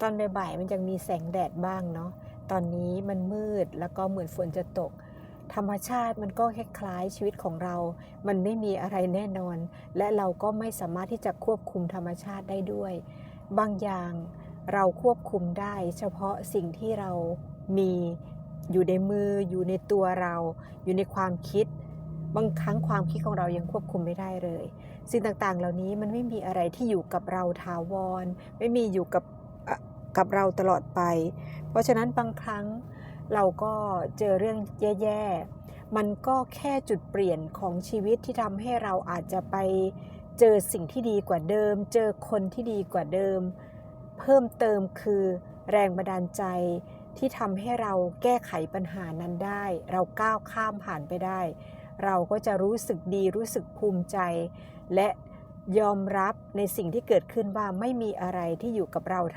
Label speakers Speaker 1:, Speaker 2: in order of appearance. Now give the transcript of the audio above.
Speaker 1: ตอนบ่ายๆมันยังมีแสงแดดบ้างเนาะ ตอนนี้มันมืดแล้วก็เหมือนฝนจะตก ธรรมชาติมันก็คล้ายๆชีวิตของเรา มันไม่มีอะไรแน่นอน และเราก็ไม่สามารถที่จะควบคุมธรรมชาติได้ด้วย บางอย่างเราควบคุมได้ เฉพาะสิ่งที่เรามีอยู่ในมืออยู่ในตัวเรา อยู่ในความคิด บางครั้งความคิดของเรายังควบคุมไม่ได้เลย สิ่งต่างๆ เหล่านี้มันไม่มีอะไรที่อยู่กับเราถาวร ไม่มีอยู่กับ กับเราตลอดไป เพราะฉะนั้นบางครั้งเราก็เจอเรื่องแย่ๆ มันก็แค่จุดเปลี่ยนของชีวิตที่ทำให้เราอาจจะไปเจอสิ่งที่ดีกว่าเดิม เจอคนที่ดีกว่าเดิม เพิ่มเติมคือแรงบันดาลใจที่ทำให้เราแก้ไขปัญหานั้นได้ เราก้าวข้ามผ่านไปได้ เราก็จะรู้สึกดีรู้สึกภูมิใจ และยอมรับในสิ่งที่เกิดขึ้นว่าไม่มีอะไรที่อยู่กับเราท